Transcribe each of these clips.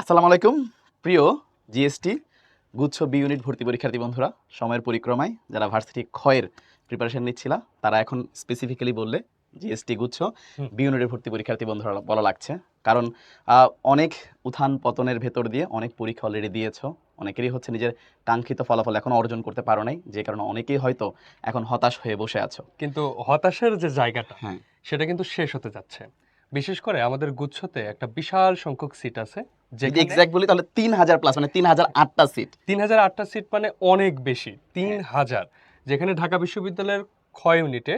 আসসালামু আলাইকুম প্রিয় জিএসটি গুচ্ছ বি ইউনিট ভর্তি পরীক্ষার্থী বন্ধুরা। সময়ের পরিক্রমায় যারা ভার্সিটি ক্ষয়ের প্রিপারেশন নিচ্ছিল তারা এখন স্পেসিফিক্যালি বললে জিএসটি গুচ্ছ বি ইউনিটের ভর্তি পরীক্ষার্থী বন্ধুরা বলা লাগছে। কারণ অনেক উত্থান পতনের ভেতর দিয়ে অনেক পরীক্ষা অলরেডি দিয়েছ। অনেকেরই হচ্ছে নিজের কাঙ্ক্ষিত ফলাফল এখন অর্জন করতে পারো নাই যে কারণে অনেকেই হয়তো এখন হতাশ হয়ে বসে আছো। কিন্তু হতাশের যে জায়গাটা হ্যাঁ। সেটা কিন্তু শেষ হতে যাচ্ছে। বিশেষ করে আমাদের গুচ্ছতে একটা বিশাল সংখ্যক সিট আছে যদি এক্সাক্ট বলি তাহলে তিন হাজার প্লাস মানে তিন হাজার আটটা সিট তিন হাজার আটটা সিট মানে অনেক বেশি তিন হ্যাঁ। হাজার যেখানে ঢাকা বিশ্ববিদ্যালয়ের ক্ষয় ইউনিটে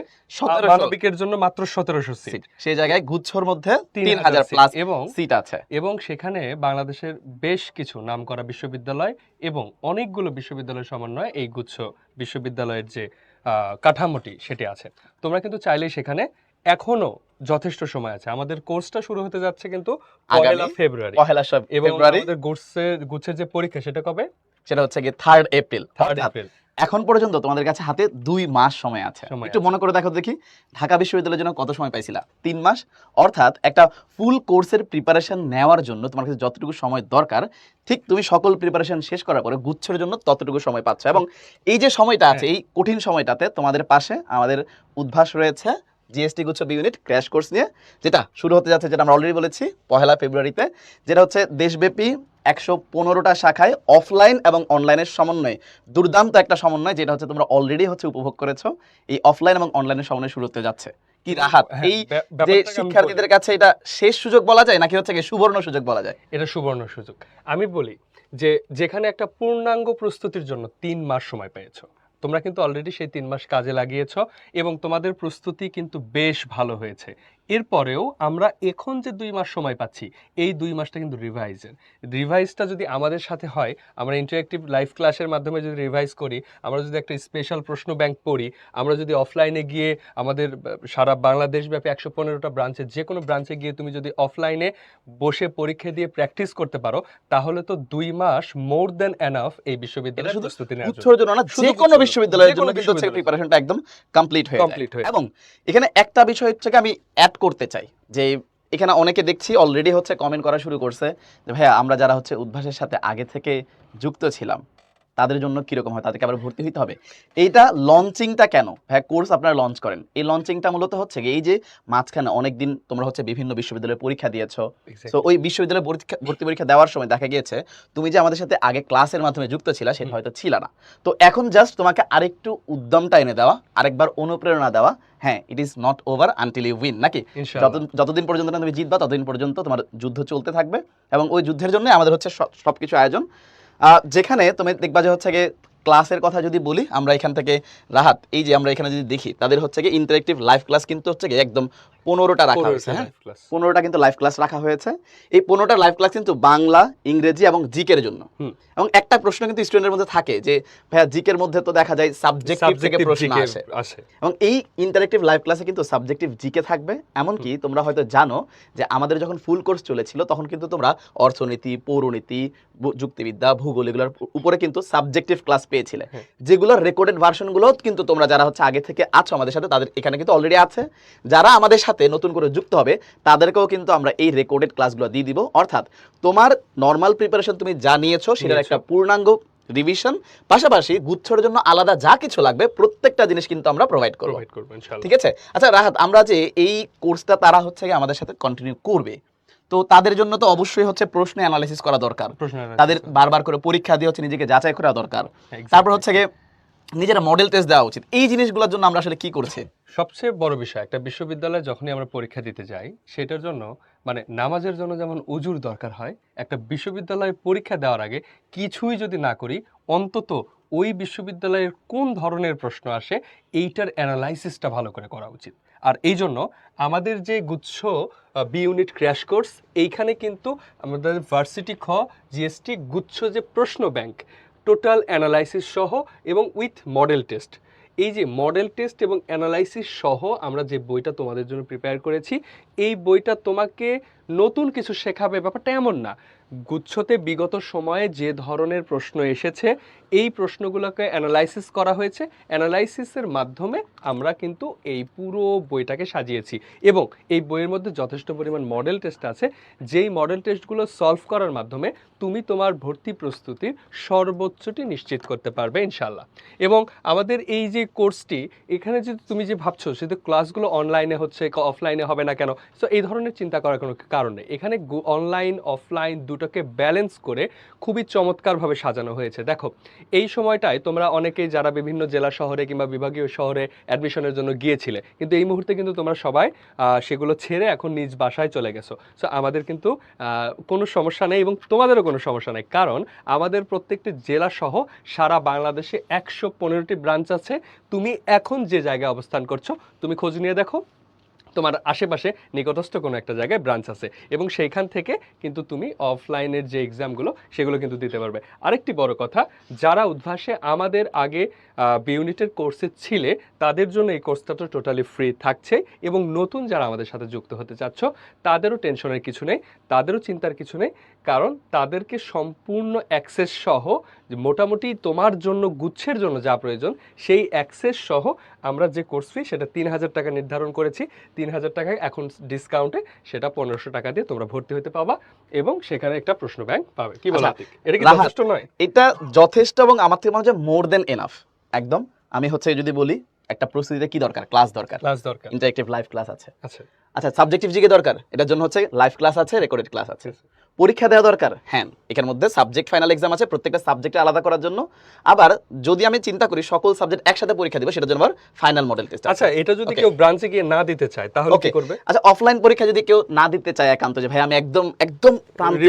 মানবিকের জন্য মাত্র সতেরোশো সিট সেই জায়গায় গুচ্ছর মধ্যে তিন তিন হাজার প্লাস এবং সিট আছে। এবং সেখানে বাংলাদেশের বেশ কিছু নামকরা বিশ্ববিদ্যালয় এবং অনেকগুলো বিশ্ববিদ্যালয় সমন্বয়ে এই গুচ্ছ বিশ্ববিদ্যালয়ের যে আহ, কাঠামোটি সেটি আছে। তোমরা কিন্তু চাইলেই সেখানে এখনও যথেষ্ট সময় আছে। আমাদের কোর্সটা শুরু হতে যাচ্ছে কিন্তু পয়লা ফেব্রুয়ারি। এবং ফেব্রুয়ারি। আমাদের গুচ্ছের যে পরীক্ষা সেটা কবে? সেটা হচ্ছে গিয়ে থার্ড এপ্রিল থার্ড এপ্রিল এখন পর্যন্ত তোমাদের কাছে হাতে দুই মাস সময় আছে। একটু মনে করে দেখো দেখি ঢাকা বিশ্ববিদ্যালয়ের জন্য কত সময় পাইছিলা? তিন মাস। অর্থাৎ একটা ফুল কোর্সের প্রিপারেশন নেওয়ার জন্য তোমার কাছে যতটুকু সময় দরকার ঠিক তুমি সকল প্রিপারেশন শেষ করার পরে গুচ্ছের জন্য ততটুকু সময় পাচ্ছ। এবং এই যে সময়টা আছে হ্যাঁ। এই কঠিন সময়টাতে তোমাদের পাশে আমাদের উদ্ভাস রয়েছে। জিএসটি গুচ্ছ বি ইউনিট ক্র্যাশ কোর্স নিয়ে যেটা শুরু হতে যাচ্ছে যেটা আমরা অলরেডি বলেছি পহেলা ফেব্রুয়ারিতে যেটা হচ্ছে দেশব্যাপী একশো পনেরোটা শাখায় অফলাইন এবং অনলাইনের সমন্বয়ে। দুর্দান্ত একটা সমন্বয় যেটা হচ্ছে তোমরা অলরেডি হচ্ছে উপভোগ করেছ। এই অফলাইন এবং অনলাইনের সমন্বয় শুরু হতে যাচ্ছে। কি রাহাত হ্যাঁ, এই যে শিক্ষার্থীদের। কাছে এটা শেষ সুযোগ বলা যায় নাকি হচ্ছে সুবর্ণ সুযোগ বলা যায়? এটা সুবর্ণ সুযোগ। আমি বলি যে যেখানে একটা পূর্ণাঙ্গ প্রস্তুতির জন্য তিন মাস সময় পেয়েছ। তোমরা কিন্তু অলরেডি সেই তিন মাস কাজে লাগিয়েছ এবং তোমাদের প্রস্তুতি কিন্তু বেশ ভালো হয়েছে। এরপরেও আমরা এখন যে দুই মাস সময় পাচ্ছি এই দুই মাসটা কিন্তু রিভাইজের রিভাইজটা যদি আমাদের সাথে হয় আমরা ইন্টারেক্টিভ লাইভ ক্লাসের মাধ্যমে যদি রিভাইজ করি আমরা যদি একটা স্পেশাল প্রশ্ন ব্যাংক পড়ি আমরা যদি অফলাইনে গিয়ে আমাদের সারা বাংলাদেশ ব্যাপী একশো পনেরোটা ব্রাঞ্চে যে কোনো ব্রাঞ্চে গিয়ে তুমি যদি অফলাইনে বসে পরীক্ষা দিয়ে প্র্যাকটিস করতে পারো তাহলে তো দুই মাস মোর দেন এনাফ এই বিশ্ববিদ্যালয়ের প্রস্তুতি নেওয়ার জন্য না যে কোনো বিশ্ববিদ্যালয়ের জন্য কিন্তু প্রিপারেশনটা একদম কমপ্লিট হয়ে কমপ্লিট হয়ে এবং এখানে একটা বিষয় হচ্ছে আমি অ্যাড করতে চাই। যে এখানে অনেকে দেখছি অলরেডি হচ্ছে কমেন্ট করা শুরু করছে যে, ভাইয়া, আমরা যারা হচ্ছে উদ্ভাসের সাথে আগে থেকে যুক্ত ছিলাম তাদের জন্য কীরকম হয়? তাদেরকে আবার ভর্তি হতে হবে। এইটা লঞ্চিংটা কেন? ভাইয়া কোর্স আপনারা লঞ্চ করেন। এই লঞ্চিংটা মূলত হচ্ছে এই যে মাঝখানে অনেক দিন তোমরা হচ্ছে বিভিন্ন বিশ্ববিদ্যালয়ে পরীক্ষা দিয়েছ। তো ওই বিশ্ববিদ্যালয়ে পরীক্ষা ভর্তি পরীক্ষা দেওয়ার সময় দেখা গিয়েছে তুমি যে আমাদের সাথে আগে ক্লাসের মাধ্যমে যুক্ত ছিলা সেটা হয়তো ছিল না। তো এখন জাস্ট তোমাকে আরেকটু উদ্যমটা এনে দেওয়া আরেকবার অনুপ্রেরণা দেওয়া হ্যাঁ it is not over until you win নাকি? যতদিন পর্যন্ত না তুমি জিতবা ততদিন পর্যন্ত তোমার যুদ্ধ চলতে থাকবে। এবং ওই যুদ্ধের জন্য আমাদের হচ্ছে সব- সবকিছু আয়োজন। যেখানে তুমি দেখবা যে হচ্ছে গিয়ে ক্লাসের কথা যদি বলি, আমরা এখান থেকে রাহাত, এই যে আমরা এখানে যদি দেখি, তাদের হচ্ছে গিয়ে ইন্টারেক্টিভ লাইভ ক্লাস কিন্তু হচ্ছে গিয়ে একদম পনেরোটা রাখা হয়েছে হ্যাঁ? পনেরোটা কিন্তু লাইভ ক্লাস রাখা হয়েছে। এই পনেরোটা লাইভ ক্লাস কিন্তু বাংলা ইংরেজি এবং জিকের জন্য। এবং একটা প্রশ্ন কিন্তু স্টুডেন্টের মধ্যে থাকে যে ভাইয়া জিকের মধ্যে তো দেখা যায় সাবজেক্টিভ থেকে প্রশ্ন আসে। এবং এই ইন্টারেক্টিভ লাইভ ক্লাসে কিন্তু সাবজেক্টিভ জিকে থাকবে। এমনকি তোমরা হয়তো জানো যে আমাদের যখন ফুল কোর্স চলেছিল তখন কিন্তু তোমরা অর্থনীতি পৌরনীতি যুক্তিবিদ্যা ভূগোল এগুলোর উপরে কিন্তু সাবজেক্টিভ ক্লাস পেয়েছিলে। হ্যাঁ। যেগুলোর রেকর্ডেড ভার্সনগুলো কিন্তু তোমরা যারা হচ্ছে আগে থেকে আছো আমাদের সাথে তাদের এখানে কিন্তু অলরেডি আছে। যারা আমাদের সাথে নতুন করে যুক্ত হবে তাদেরকেও কিন্তু আমরা এই রেকর্ডেড ক্লাসগুলো দিয়ে দিব। অর্থাৎ তোমার নর্মাল প্রিপারেশন তুমি যা নিয়েছো সেটার একটা পূর্ণাঙ্গ রিভিশন পাশাপাশি গুচ্ছর জন্য আলাদা যা কিছু লাগবে প্রত্যেকটা জিনিস কিন্তু আমরা প্রোভাইড করব। ঠিক আছে? আচ্ছা রাহাত আমরা যে এই কোর্সটা তারা হচ্ছে গিয়ে আমাদের সাথে কন্টিনিউ করবে তো তাদের জন্য তো অবশ্যই হচ্ছে প্রশ্ন অ্যানালাইসিস করা দরকার। তাদের বারবার করে পরীক্ষা দিয়ে হচ্ছে নিজেকে যাচাই করা দরকার। তারপর হচ্ছে গিয়ে নিজেরা মডেল টেস্ট দেওয়া উচিত। এই জিনিসগুলোর জন্য আমরা আসলে কি করছি? সবচেয়ে বড় বিষয় একটা বিশ্ববিদ্যালয়ে যখনই আমরা পরীক্ষা দিতে যাই, সেটার জন্য মানে নামাজের জন্য যেমন উজুর দরকার হয়, একটা বিশ্ববিদ্যালয়ে পরীক্ষা দেওয়ার আগে কিছুই যদি না করি, অন্তত ওই বিশ্ববিদ্যালয়ের কোন ধরনের প্রশ্ন আসে, এইটার অ্যানালাইসিসটা ভালো করে করা উচিত। আর এই জন্য আমাদের যে গুচ্ছ বি ইউনিট ক্র্যাশ কোর্স এইখানে কিন্তু আমাদের ভার্সিটি খ জিএসটি গুচ্ছ যে প্রশ্ন ব্যাংক টোটাল অ্যানালাইসিস সহ এবং উইথ মডেল টেস্ট এই যে মডেল টেস্ট এবং অ্যানালাইসিস সহ আমরা যে বইটা তোমাদের জন্য প্রিপেয়ার করেছি, এই বইটা তোমাকে নতুন কিছু শেখাবে, ব্যাপারটা এমন না। গুচ্ছতে বিগত সময়ে যে ধরনের প্রশ্ন এসেছে, এই প্রশ্নগুলোকে অ্যানালাইসিস করা হয়েছে। অ্যানালাইসিসের মাধ্যমে আমরা কিন্তু এই পুরো বইটাকে সাজিয়েছি এবং এই বইয়ের মধ্যে যথেষ্ট পরিমাণ মডেল টেস্ট আছে। যেই মডেল টেস্টগুলো সলভ করার মাধ্যমে তুমি তোমার ভর্তি প্রস্তুতির সর্বোচ্চটি নিশ্চিত করতে পারবে ইনশাল্লাহ এবং আমাদের এই যে কোর্সটি এখানে যে তুমি যে ভাবছ শুধু ক্লাসগুলো অনলাইনে হচ্ছে অফলাইনে হবে না কেন? সো এই ধরনের চিন্তা করার কোনো কারণ এখানে অনলাইন অফলাইন দুটোকে ব্যালেন্স করে খুবই চমৎকারভাবে সাজানো হয়েছে। দেখো, এই সময়টায় তোমরা অনেকেই যারা বিভিন্ন জেলা শহরে কিংবা বিভাগীয় শহরে অ্যাডমিশনের জন্য গিয়েছিলে, কিন্তু এই মুহূর্তে কিন্তু তোমরা সবাই সেগুলো ছেড়ে এখন নিজ বাসায় চলে গেছো। সো আমাদের কিন্তু কোনো সমস্যা নেই এবং তোমাদেরও কোনো সমস্যা নেই, কারণ আমাদের প্রত্যেকটি জেলা সহ সারা বাংলাদেশে একশো পনেরোটি ব্রাঞ্চ আছে। তুমি এখন যে জায়গায় অবস্থান করছ, তুমি খোঁজ নিয়ে দেখো। তোমার আশেপাশে নিকটস্থ কোনো একটা জায়গায় ব্রাঞ্চ আছে এবং সেইখান থেকে কিন্তু তুমি অফলাইনের যে এক্সামগুলো সেগুলো কিন্তু দিতে পারবে। আরেকটি বড় কথা, যারা উদ্ভাসে আমাদের আগে বি ইউনিটের কোর্সে ছিলে, তাদের জন্য এই কোর্সটা তো টোটালি ফ্রি থাকছে এবং নতুন যারা আমাদের সাথে যুক্ত হতে চাচ্ছ, তাদেরও টেনশনের কিছু নেই, তাদেরও চিন্তার কিছু নেই। কারণ তাদেরকে সম্পূর্ণ অ্যাক্সেস সহ যে মোটামুটি তোমার জন্য গুচ্ছের জন্য যা প্রয়োজন সেই অ্যাক্সেস সহ আমরা যে কোর্স ফি সেটা তিন হাজার টাকা নির্ধারণ করেছি। তিন হাজার টাকায় এখন ডিসকাউন্টে সেটা পনেরোশো টাকা দিয়ে তোমরা ভর্তি হতে পাবা এবং সেখানে একটা প্রশ্ন ব্যাংক পাবে। কি বলো? আচ্ছা, এটা কি যথেষ্ট নয়? এটা যথেষ্ট এবং আমার থেকে মনে হচ্ছে মোর দেন এনাফ একদম। আমি হচ্ছে যদি বলি একটা প্রস্তুতিতে কি দরকার? ক্লাস দরকার। ক্লাস দরকার। ইন্টারেক্টিভ লাইভ ক্লাস আছে। আচ্ছা। আচ্ছা সাবজেক্টিভ জিকে দরকার? এটার জন্য হচ্ছে লাইভ ক্লাস আছে রেকর্ডেড ক্লাস আছে। পরীক্ষা দেওয়া দরকার। হ্যাঁ এখানের মধ্যে সাবজেক্ট ফাইনাল এক্সাম আছে প্রত্যেকটা সাবজেক্টে আলাদা করার জন্য। আবার যদি আমি চিন্তা করি সকল সাবজেক্ট একসাথে পরীক্ষা দিব সেটার জন্য আবার ফাইনাল মডেল টেস্ট আচ্ছা এটা যদি কেউ ব্রাঞ্চে গিয়ে না দিতে চায় তাহলে কি করবে? আচ্ছা অফলাইন পরীক্ষা যদি কেউ না দিতে চায় একান্ত যে ভাই আমি একদম একদম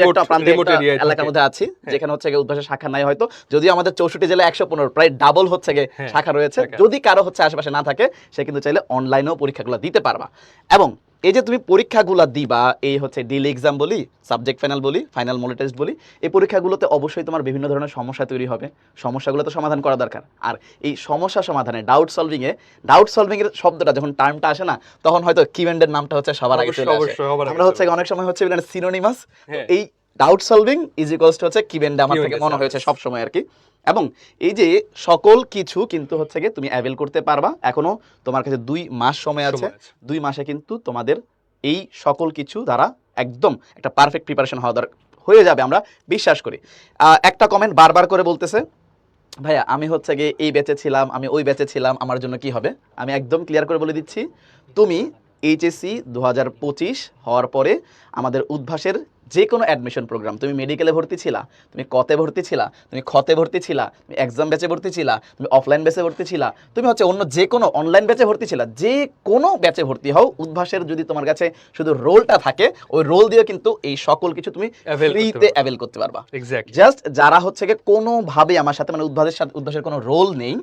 একটা এলাকার মধ্যে আছি হ্যাঁ। যেখানে হচ্ছে গিয়ে উদ্ভাসের শাখা নাই হয়তো। যদি আমাদের চৌষট্টি জেলায় একশো পনেরো প্রায় ডাবল হচ্ছে গিয়ে হ্যাঁ, শাখা রয়েছে। যদি কারও হচ্ছে আশেপাশে না থাকে সে কিন্তু চাইলে অনলাইনেও পরীক্ষাগুলো দিতে পারবা। এবং এই যে তুমি পরীক্ষাগুলো দিবা এই হচ্ছে ডিল এক্সাম বলি সাবজেক্ট ফাইনাল বলি ফাইনাল মডেল টেস্ট বলি এই পরীক্ষাগুলোতে অবশ্যই তোমার বিভিন্ন ধরনের সমস্যা তৈরি হবে। সমস্যাগুলো তো সমাধান করা দরকার। আর এই সমস্যা সমাধানে ডাউট সলভিং এ ডাউট সলভিং এর শব্দটা যখন টার্মটা আসে না তখন হয়তো কিভেন্ডের নামটা হচ্ছে সবার আগে চলে আসে। আমরা হচ্ছে অনেক সময় হচ্ছে সিনোনিমাস হ্যাঁ। এই doubt solving is equals to হচ্ছে কিভেন্ডে আমার থেকে মনে হয়েছে। সব সময় আর কি। এবং এই যে সকল কিছু কিন্তু হচ্ছে গিয়ে তুমি অ্যাভেল করতে পারবা। এখনও তোমার কাছে দুই মাস সময় আছে। দুই মাসে কিন্তু তোমাদের এই সকল কিছু দ্বারা একদম একটা পারফেক্ট প্রিপারেশন হওয়া দরকার হয়ে যাবে আমরা বিশ্বাস করি। একটা কমেন্ট বারবার করে বলতেছে ভাইয়া আমি হচ্ছে গিয়ে এই ব্যাচে ছিলাম আমি ওই ব্যাচে ছিলাম আমার জন্য কি হবে? আমি একদম ক্লিয়ার করে বলে দিচ্ছি তুমি এইচএসসি দু হাজার পঁচিশ হওয়ার পরে আমাদের উদ্ভাসের যে কোনো অ্যাডমিশন প্রোগ্রাম তুমি মেডিকেলে ভর্তি ছিলা তুমি কতে ভর্তি ছিলা তুমি খতে ভর্তি ছিলা তুমি এক্সাম ব্যাচে ভর্তি ছিলা তুমি অফলাইন ব্যাচে ভর্তি ছিলা তুমি হচ্ছে অন্য যে কোনো অনলাইন ব্যাচে ভর্তি ছিলা যে কোনো ব্যাচে ভর্তি হও উদ্ভাসের যদি তোমার কাছে শুধু রোলটা থাকে ওই রোল দিয়ে কিন্তু এই সকল কিছু তুমি ফ্রিতে। অ্যাভেল করতে পারবা জাস্ট যারা হচ্ছে গিয়ে কোনোভাবে আমার সাথে মানে উদ্ভাসের সাথে উদ্ভাসের কোনো রোল নেই।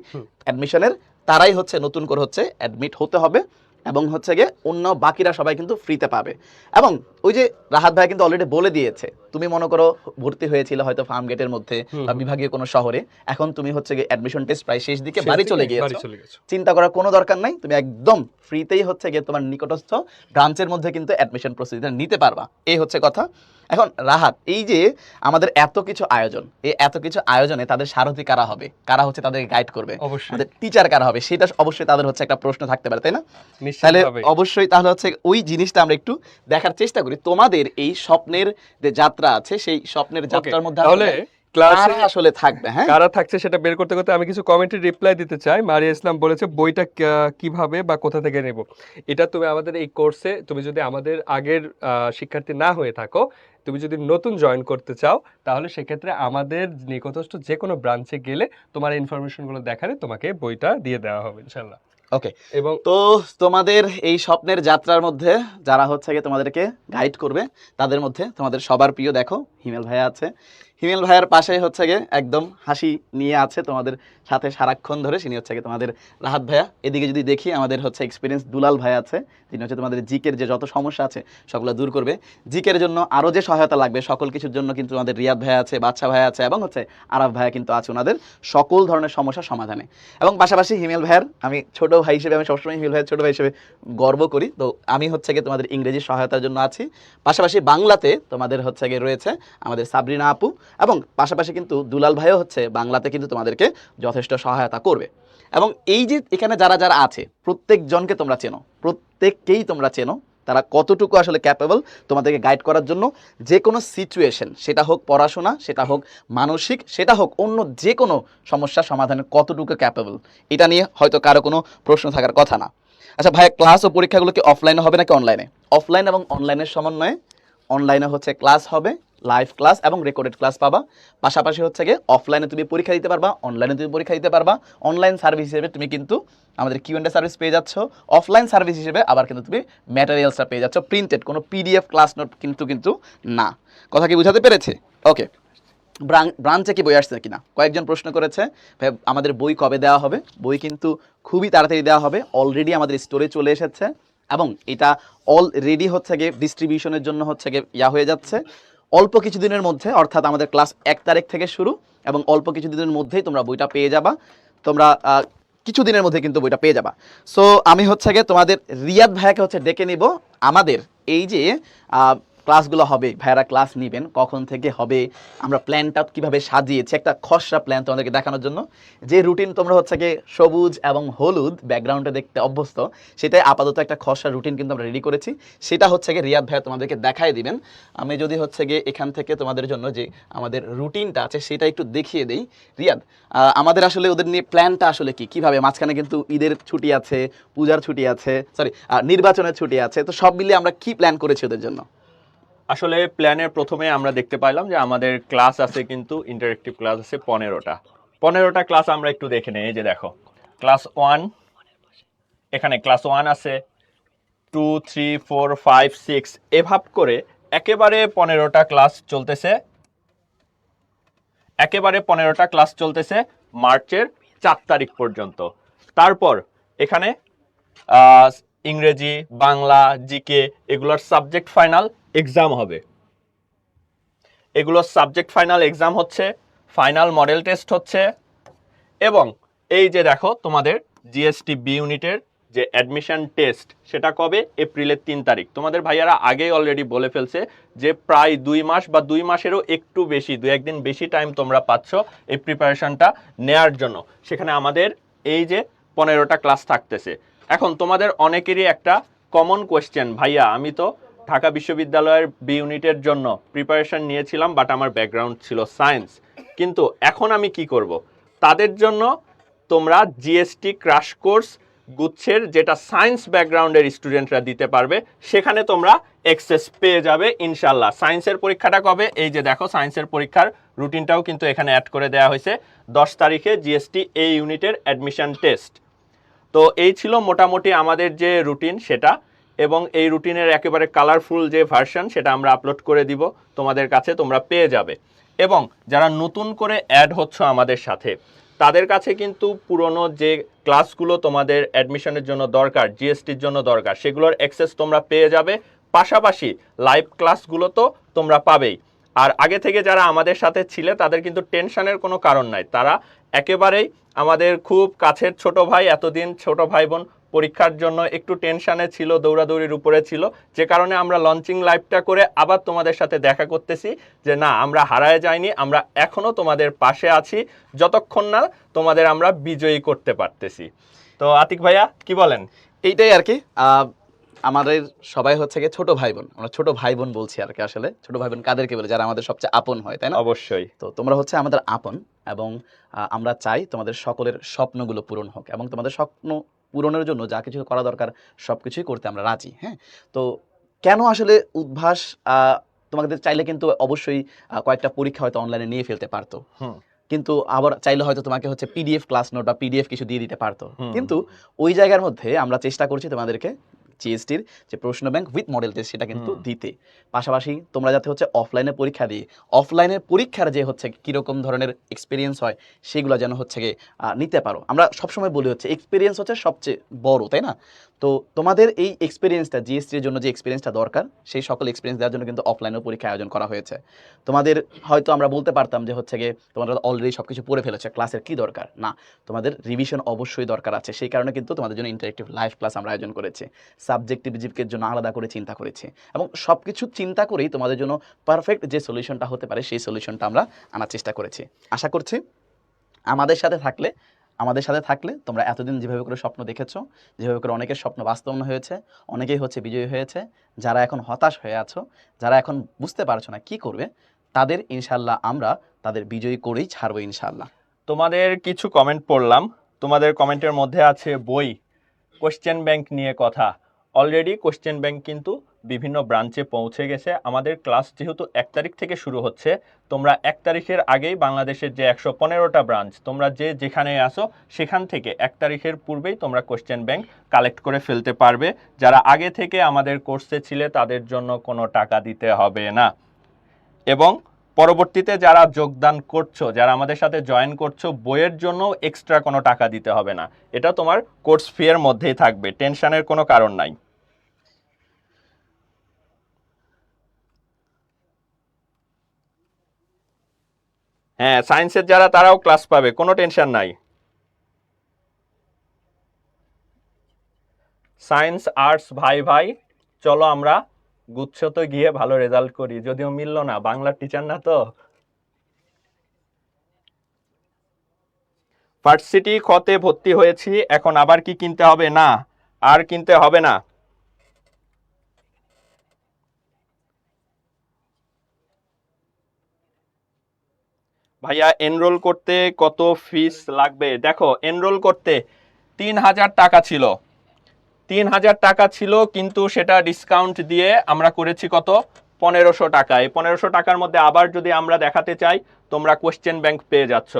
অ্যাডমিশনের তারাই হচ্ছে নতুন করে হচ্ছে অ্যাডমিট হতে হবে এবং হচ্ছে গিয়ে অন্য বাকিরা সবাই কিন্তু ফ্রিতে পাবে। এবং ওই যে রাহাত ভাই কিন্তু অলরেডি বলে দিয়েছে তুমি মনে করো ভর্তি হয়েছিল হয়তো ফার্ম গেটের মধ্যে বা বিভাগীয় কোনো শহরে। এখন তুমি হচ্ছে অ্যাডমিশন টেস্ট প্রায় শেষ দিকে বাড়ি চলে গিয়েছো। চিন্তা করার কোনো দরকার নাই। তুমি একদম ফ্রিতেই হচ্ছে গিয়ে তোমার নিকটস্থ ব্রাঞ্চের মধ্যে কিন্তু অ্যাডমিশন প্রসিডিউর নিতে পারবা। এই হচ্ছে কথা। এখন রাহাত এই যে আমাদের এত কিছু আয়োজন এই এত কিছু আয়োজনে তাদের সারথি কারা হবে? কারা হচ্ছে তাদেরকে গাইড করবে? অবশ্যই। টিচার কারা হবে? সেটা অবশ্যই তাদের হচ্ছে একটা প্রশ্ন থাকতে পারে তাই না? তাহলে অবশ্যই তাহলে হচ্ছে ওই জিনিসটা আমরা একটু দেখার চেষ্টা করি। তোমাদের এই স্বপ্নের যে যাত্রা আছে সেই স্বপ্নের যাত্রার মধ্যে তাহলে ক্লাসে আসলে থাকবে হ্যাঁ? কারা থাকছে সেটা বের করতে করতে আমি কিছু কমেন্টের রিপ্লাই দিতে চাই। মারিয়া ইসলাম বলেছে বইটা কীভাবে বা কোথা থেকে নেব? এটা তুমি আমাদের এই কোর্সে তুমি যদি আমাদের আগের শিক্ষার্থী না হয়ে থাকো তুমি যদি নতুন জয়েন করতে চাও তাহলে সেক্ষেত্রে আমাদের নিকটস্থ যে কোনো ব্রাঞ্চে গেলে তোমার ইনফরমেশনগুলো দেখালে তোমাকে বইটা দিয়ে দেওয়া হবে ইনশাল্লাহ ওকে এবং তো তোমাদের এই স্বপ্নের যাত্রার মধ্যে যারা হচ্ছে গিয়ে তোমাদেরকে গাইড করবে তাদের মধ্যে তোমাদের সবার প্রিয় দেখো হিমেল ভাইয়া আছে। হিমেল ভাইয়ের পাশে হচ্ছে গিয়ে একদম হাসি নিয়ে আছে তোমাদের সাথে সারাক্ষণ ধরে। তিনি হচ্ছে গিয়ে তোমাদের রাহাত ভাইয়া। এদিকে যদি দেখি আমাদের হচ্ছে এক্সপিরিয়েন্স দুলাল ভাই আছে, তিনি হচ্ছে তোমাদের জিকের যে যত সমস্যা আছে সবগুলো দূর করবে। জিকের জন্য আরও যে সহায়তা লাগবে সকল কিছুর জন্য কিন্তু আমাদের রিয়াদ ভাই আছে বাচ্চা ভাই আছে এবং হচ্ছে আরাফ ভাইয়া কিন্তু আছে ওনাদের সকল ধরনের সমস্যা সমাধানে। এবং পাশাপাশি হিমেল ভাইয়ের আমি ছোট ভাই হিসেবে, আমি সবসময় হিমেল ভাইয়ের ছোট ভাই হিসেবে গর্ব করি। তো আমি হচ্ছে গিয়ে তোমাদের ইংরেজি সহায়তার জন্য আছি। পাশাপাশি বাংলাতে তোমাদের হচ্ছে গিয়ে রয়েছে আমাদের সাবরিনা আপু। এবং পাশাপাশি কিন্তু দুলাল ভাইও হচ্ছে বাংলাতে কিন্তু তোমাদেরকে যথেষ্ট সহায়তা করবে। এবং এই যে এখানে যারা যারা আছে, প্রত্যেকজনকে তোমরা চেনো, প্রত্যেককেই তোমরা চেনো, তারা কতটুকু আসলে ক্যাপেবল তোমাদেরকে গাইড করার জন্য যে কোনো সিচুয়েশন সেটা হোক পড়াশোনা, সেটা হোক মানসিক, সেটা হোক অন্য যে কোনো সমস্যার সমাধানে কতটুকু ক্যাপেবল এটা নিয়ে হয়তো কারও কোনো প্রশ্ন থাকার কথা না। আচ্ছা ভাই ক্লাস ও পরীক্ষাগুলো কি অফলাইনে হবে নাকি অনলাইনে অফলাইন এবং অনলাইনের সমন্বয়ে অনলাইনে হচ্ছে ক্লাস হবে। লাইভ ক্লাস এবং রেকর্ডেড ক্লাস পাবা। পাশাপাশি হচ্ছে গিয়ে অফলাইনে তুমি পরীক্ষা দিতে পারবা অনলাইনে তুমি পরীক্ষা দিতে পারবা। অনলাইন সার্ভিস হিসেবে তুমি কিন্তু আমাদের কিউএনডে সার্ভিস পেয়ে যাচ্ছ। অফলাইন সার্ভিস হিসেবে আবার কিন্তু তুমি ম্যাটেরিয়ালসটা পেয়ে যাচ্ছ। প্রিন্টেড কোনো পিডিএফ ক্লাস নোট কিন্তু কিন্তু না। কথা কি বুঝাতে পেরেছে? ওকে ব্রাঞ্চে কি বই আসছে কিনা? কয়েকজন প্রশ্ন করেছে। আমাদের বই কবে দেওয়া হবে? বই কিন্তু খুবই তাড়াতাড়ি দেওয়া হবে। অলরেডি আমাদের স্টোরে চলে এসেছে। এবং এটা অলরেডি হচ্ছে গিয়ে ডিস্ট্রিবিউশনের জন্য হচ্ছে গিয়ে ইয়া হয়ে যাচ্ছে। অল্প কিছুদিনের মধ্যে, অর্থাৎ আমাদের ক্লাস এক তারিখ থেকে শুরু এবং অল্প কিছুদিনের মধ্যেই তোমরা বইটা পেয়ে যাবা। তোমরা কিছুদিনের মধ্যে কিন্তু বইটা পেয়ে যাবা। সো আমি হচ্ছে গিয়ে তোমাদের রিয়াদ ভাইয়াকে হচ্ছে ডেকে নিব। আমাদের এই যে ক্লাসগুলো হবে, ভাইয়ারা ক্লাস নেবেন, কখন থেকে হবে, আমরা প্ল্যানটা কীভাবে সাজিয়েছি, একটা খসড়া প্ল্যান তোমাদেরকে দেখানোর জন্য। যে রুটিন তোমরা হচ্ছে গিয়ে সবুজ এবং হলুদ ব্যাকগ্রাউন্ডে দেখতে অভ্যস্ত, সেটাই আপাতত একটা খসড়া রুটিন কিন্তু আমরা রেডি করেছি। সেটা হচ্ছে গিয়ে রিয়াদ ভাইয়া তোমাদেরকে দেখাই দিবেন। আমি যদি হচ্ছে গিয়ে এখান থেকে তোমাদের জন্য যে আমাদের রুটিনটা আছে, সেটা একটু দেখিয়ে দেই। রিয়াদ আমাদের আসলে ওদের নিয়ে প্ল্যানটা আসলে কি? কীভাবে? মাঝখানে কিন্তু ঈদের ছুটি আছে, পূজার ছুটি আছে সরি নির্বাচনের ছুটি আছে, তো সব মিলিয়ে আমরা কি প্ল্যান করেছি ওদের জন্য? আসলে প্ল্যানের প্রথমে আমরা দেখতে পাইলাম যে আমাদের ক্লাস আছে কিন্তু ইন্টারেক্টিভ ক্লাস আছে পনেরোটা। পনেরোটা ক্লাস আমরা একটু দেখে নেই যে দেখো। ক্লাস ওয়ান এখানে ক্লাস ওয়ান আছে। Two three four five six above করে একেবারে পনেরোটা ক্লাস চলতেছে। একেবারে পনেরোটা ক্লাস চলতেছে মার্চের চার তারিখ পর্যন্ত। তারপর এখানে ইংরেজি, বাংলা, জিকে, এগুলোর সাবজেক্ট ফাইনাল এক্সাম হবে। এগুলোর সাবজেক্ট ফাইনাল এক্সাম হচ্ছে ফাইনাল মডেল টেস্ট হচ্ছে এবং এই যে দেখো তোমাদের জিএসটি বি ইউনিটের যে অ্যাডমিশন টেস্ট সেটা কবে? এপ্রিলের তিন তারিখ। তোমাদের ভাইয়ারা আগেই অলরেডি বলে ফেলছে যে প্রায় দুই মাস বা দুই মাসেরও একটু বেশি দু একদিন বেশি টাইম তোমরা পাচ্ছ এই প্রিপারেশনটা নেয়ার জন্য। সেখানে আমাদের এই যে পনেরোটা ক্লাস থাকতেছে। এখন তোমাদের অনেকেরই একটা কমন কোয়েশ্চেন ভাইয়া, আমি তো ঢাকা বিশ্ববিদ্যালয়ের বি ইউনিটের জন্য প্রিপারেশন নিয়েছিলাম বাট আমার ব্যাকগ্রাউন্ড ছিল সায়েন্স কিন্তু এখন আমি কি করব? তাদের জন্য তোমরা জিএসটি ক্রাশ কোর্স গুচ্ছের যেটা সায়েন্স ব্যাকগ্রাউন্ডের স্টুডেন্টরা দিতে পারবে, সেখানে তোমরা এক্সেস পেয়ে যাবে ইনশাল্লাহ সায়েন্সের পরীক্ষাটা কবে? এই যে দেখো সায়েন্সের পরীক্ষার রুটিনটাও কিন্তু এখানে অ্যাড করে দেওয়া হয়েছে। দশ তারিখে জিএসটি এ ইউনিটের অ্যাডমিশন টেস্ট তো এই ছিল মোটামুটি আমাদের যে রুটিন সেটা এবং এই রুটিনের একেবারে কালারফুল যে ভার্সন সেটা আমরা আপলোড করে দিব তোমাদের কাছে, তোমরা পেয়ে যাবে। এবং যারা নতুন করে অ্যাড হচ্ছ আমাদের সাথে, তাদের কাছে কিন্তু পুরনো যে ক্লাসগুলো তোমাদের অ্যাডমিশনের জন্য দরকার জিএসটির জন্য দরকার, সেগুলোর অ্যাক্সেস তোমরা পেয়ে যাবে। পাশাপাশি লাইভ ক্লাসগুলো তো তোমরা পাবেই। আর আগে থেকে যারা আমাদের সাথে ছিলে, তাদের কিন্তু টেনশনের কোনো কারণ নাই। তারা একেবারেই আমাদের খুব কাছের ছোট ভাই, এতদিন ছোট ভাই বোন পরীক্ষার জন্য একটু টেনশানে ছিল দৌড়াদৌড়ির উপরে ছিল। যে কারণে আমরা লঞ্চিং লাইভটা করে আবার তোমাদের সাথে দেখা করতেছি যে না আমরা হারায় যাইনি আমরা এখনও তোমাদের পাশে আছি। যতক্ষণ না তোমাদের আমরা বিজয়ী করতে পারতেছি। তো আতিক ভাইয়া কি বলেন? এইটাই আর কি। আমাদের সবাই হচ্ছে গিয়ে ছোট ভাই বোন। আমরা ছোট ভাই বোন বলছি আর কি আসলে। ছোট ভাই বোন কাদেরকে বলে? যারা আমাদের সবচেয়ে আপন হয় তাই না? অবশ্যই। তো তোমরা হচ্ছে আমাদের আপন এবং আমরা চাই তোমাদের সকলের স্বপ্নগুলো পূরণ হোক এবং তোমাদের স্বপ্ন পূরণের জন্য যা কিছু করা দরকার সব কিছুই করতে আমরা রাজি হ্যাঁ? তো কেন আসলে উদ্ভাস আহ, তোমাদের চাইলে কিন্তু অবশ্যই কয়েকটা পরীক্ষা হয়তো অনলাইনে নিয়ে ফেলতে পারতো। কিন্তু আবার চাইলে হয়তো তোমাকে হচ্ছে পিডিএফ ক্লাস নোট বা পিডিএফ কিছু দিয়ে দিতে পারতো। কিন্তু ওই জায়গার মধ্যে আমরা চেষ্টা করছি তোমাদেরকে জিএসটির যে প্রশ্ন ব্যাংক উইথ মডেল টেস্ট সেটা কিন্তু দিতে। পাশাপাশি তোমরা যাতে হচ্ছে অফলাইনে পরীক্ষা দিয়ে অফলাইনের পরীক্ষার যে হচ্ছে কীরকম ধরনের এক্সপিরিয়েন্স হয় সেগুলো যেন হচ্ছে গিয়ে নিতে পারো। আমরা সবসময় বলি হচ্ছে এক্সপিরিয়েন্স হচ্ছে সবচেয়ে বড় তাই না? তো তোমাদের এই এক্সপিরিয়েন্সটা জিএসটির জন্য যে এক্সপিরিয়েন্সটা দরকার, সেই সকল এক্সপিরিয়েন্স দেওয়ার জন্য কিন্তু অফলাইনেও পরীক্ষা আয়োজন করা হয়েছে। তোমাদের হয়তো আমরা বলতে পারতাম যে হচ্ছে গিয়ে তোমরা অলরেডি সব কিছু পড়ে ফেলেছে ক্লাসের কি দরকার? না, তোমাদের রিভিশন অবশ্যই দরকার আছে। সেই কারণে কিন্তু তোমাদের জন্য ইন্টারেক্টিভ লাইভ ক্লাস আমরা আয়োজন করেছি। সাবজেক্টিভ জীবকের জন্য আলাদা করে চিন্তা করেছি। এবং সব কিছু চিন্তা করেই তোমাদের জন্য পারফেক্ট যে সলিউশনটা হতে পারে, সেই সলিউশনটা আমরা আনার চেষ্টা করেছি। আশা করছি আমাদের সাথে থাকলে আমাদের সাথে থাকলে তোমরা এতদিন যেভাবে করে স্বপ্ন দেখেছ, যেভাবে করে অনেকের স্বপ্ন বাস্তবায়ন হয়েছে, অনেকেই হচ্ছে বিজয়ী হয়েছে, যারা এখন হতাশ হয়ে আছো, যারা এখন বুঝতে পারছ না কি করবে, তাদের ইনশাল্লাহ আমরা তাদের বিজয়ী করেই ছাড়বো ইনশাল্লাহ তোমাদের কিছু কমেন্ট পড়লাম। তোমাদের কমেন্টের মধ্যে আছে বই কোশ্চেন ব্যাংক নিয়ে কথা। অলরেডি কোশ্চেন ব্যাংক কিন্তু বিভিন্ন ব্রাঞ্চে পৌঁছে গেছে। আমাদের ক্লাস যেহেতু এক তারিখ থেকে শুরু হচ্ছে, তোমরা এক তারিখের আগেই বাংলাদেশের যে একশো পনেরোটা ব্রাঞ্চ, তোমরা যে যেখানে আসো সেখান থেকে এক তারিখের পূর্বেই তোমরা কোশ্চেন ব্যাংক কালেক্ট করে ফেলতে পারবে। যারা আগে থেকে আমাদের কোর্সে ছিলে, তাদের জন্য কোনো টাকা দিতে হবে না। এবং পরবর্তীতে যারা যোগদান করছ, যারা আমাদের সাথে জয়েন করছ, বইয়ের জন্য এক্সট্রা কোনো টাকা দিতে হবে না। এটা তোমার কোর্স ফি এর মধ্যেই থাকবে, টেনশনের কোনো কারণ নাই। হ্যাঁ সায়েন্সের যারা, তারাও ক্লাস পাবে, কোনো টেনশন নাই। সায়েন্স আর্টস ভাই ভাই, চলো আমরা গুচ্ছতে গিয়ে ভালো রেজাল্ট করি। যদিও মিললো না, বাংলার টিচার না তো। ভার্সিটি খতে ভর্তি হয়েছি, এখন আবার কি কিনতে হবে? না, আর কিনতে হবে না। ভাইয়া এনরোল করতে কত ফিস লাগবে? দেখো এনরোল করতে তিন হাজার টাকা ছিল। তিন হাজার টাকা ছিল, কিন্তু সেটা ডিসকাউন্ট দিয়ে আমরা করেছি কত? পনেরোশো টাকায় পনেরোশো টাকার মধ্যে আবার যদি আমরা দেখাতে চাই, তোমরা কোশ্চেন ব্যাংক পেয়ে যাচ্ছ।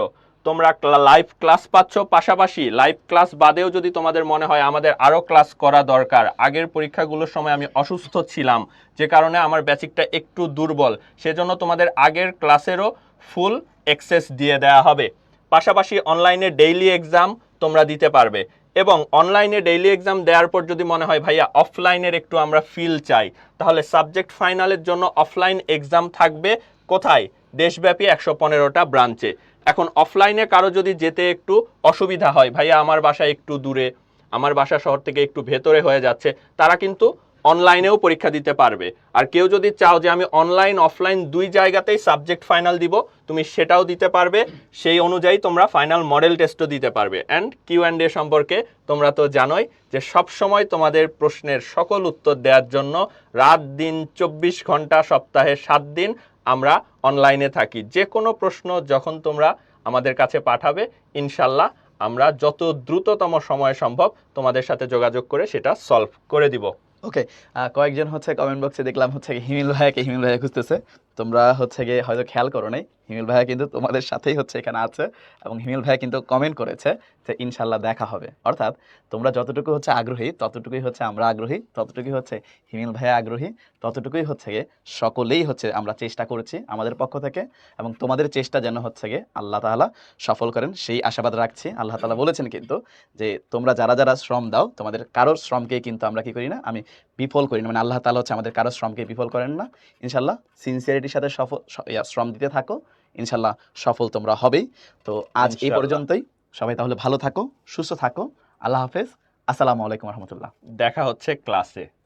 তোমরা লাইভ ক্লাস পাচ্ছ। পাশাপাশি লাইভ ক্লাস বাদেও যদি তোমাদের মনে হয় আমাদের আরও ক্লাস করা দরকার, আগের পরীক্ষাগুলোর সময় আমি অসুস্থ ছিলাম, যে কারণে আমার বেসিকটা একটু দুর্বল। সেজন্য তোমাদের আগের ক্লাসেরও ফুল অ্যাক্সেস দিয়ে দেওয়া হবে। পাশাপাশি অনলাইনে ডেইলি এক্সাম তোমরা দিতে পারবে। এবং অনলাইনে ডেইলি এক্সাম দেওয়ার পর যদি মনে হয়, ভাইয়া অফলাইনের একটু আমরা ফিল চাই তাহলে সাবজেক্ট ফাইনালের জন্য অফলাইন এক্সাম থাকবে কোথায়? দেশব্যাপী একশো পনেরোটা ব্রাঞ্চে এখন অফলাইনে কারও যদি যেতে একটু অসুবিধা হয়, ভাইয়া, আমার বাসা একটু দূরে, আমার বাসা শহর থেকে একটু ভেতরে হয়ে যাচ্ছে তারা কিন্তু অনলাইনেও পরীক্ষা দিতে পারবে। আর কেউ যদি চাও যে আমি অনলাইন অফলাইন দুই জায়গাতেই সাবজেক্ট ফাইনাল দিব, তুমি সেটাও দিতে পারবে। সেই অনুযায়ী তোমরা ফাইনাল মডেল টেস্টও দিতে পারবে। অ্যান্ড কিউ অ্যান্ড এ সম্পর্কে তোমরা তো জানোই যে সব সময় তোমাদের প্রশ্নের সকল উত্তর দেওয়ার জন্য রাত দিন চব্বিশ ঘণ্টা, সপ্তাহে সাত দিন আমরা অনলাইনে থাকি। যে কোনো প্রশ্ন যখন তোমরা আমাদের কাছে পাঠাবে, ইনশাল্লাহ আমরা যত দ্রুততম সময় সম্ভব তোমাদের সাথে যোগাযোগ করে সেটা সলভ করে দিব। ওকে কয়েকজন হচ্ছে কমেন্ট বক্সে দেখলাম হচ্ছে হিমিল ভাইয়াকে হিমিল ভাইয়া খুঁজতেছে। তোমরা হচ্ছে গিয়ে হয়তো খেয়াল করো নাই, হিমিল ভাইয়া কিন্তু তোমাদের সাথেই হচ্ছে এখানে আছে এবং হিমিল ভাইয়া কিন্তু কমেন্ট করেছে যে ইনশাল্লাহ দেখা হবে। অর্থাৎ তোমরা যতটুকু হচ্ছে আগ্রহী, ততটুকুই হচ্ছে আমরা আগ্রহী, ততটুকুই হচ্ছে হিমিল ভাইয়া আগ্রহী, ততটুকুই হচ্ছে গিয়ে সকলেই হচ্ছে আমরা চেষ্টা করেছি আমাদের পক্ষ থেকে এবং তোমাদের চেষ্টা যেন হচ্ছে গিয়ে আল্লাহ তাআলা সফল করেন, সেই আশাবাদ রাখছি। আল্লাহ তালা বলেছেন কিন্তু যে তোমরা যারা যারা শ্রম দাও, তোমাদের কারোর শ্রমকে কিন্তু আমরা কি করি না, আমি বিফল করি না। মানে আল্লাহ তালা হচ্ছে আমাদের কারোর শ্রমকে বিফল করেন না। ইনশাল্লাহ সিনসিয়ারিটির সাথে সফল শ্রম দিতে থাকো। ইনশাল্লাহ সফল তোমরা হবেই। তো আজ এই পর্যন্তই। সবাই তাহলে ভালো থাকো সুস্থ থাকো। আল্লাহ হাফেজ। আসসালামু আলাইকুম রহমতুল্লাহ। দেখা হচ্ছে ক্লাসে।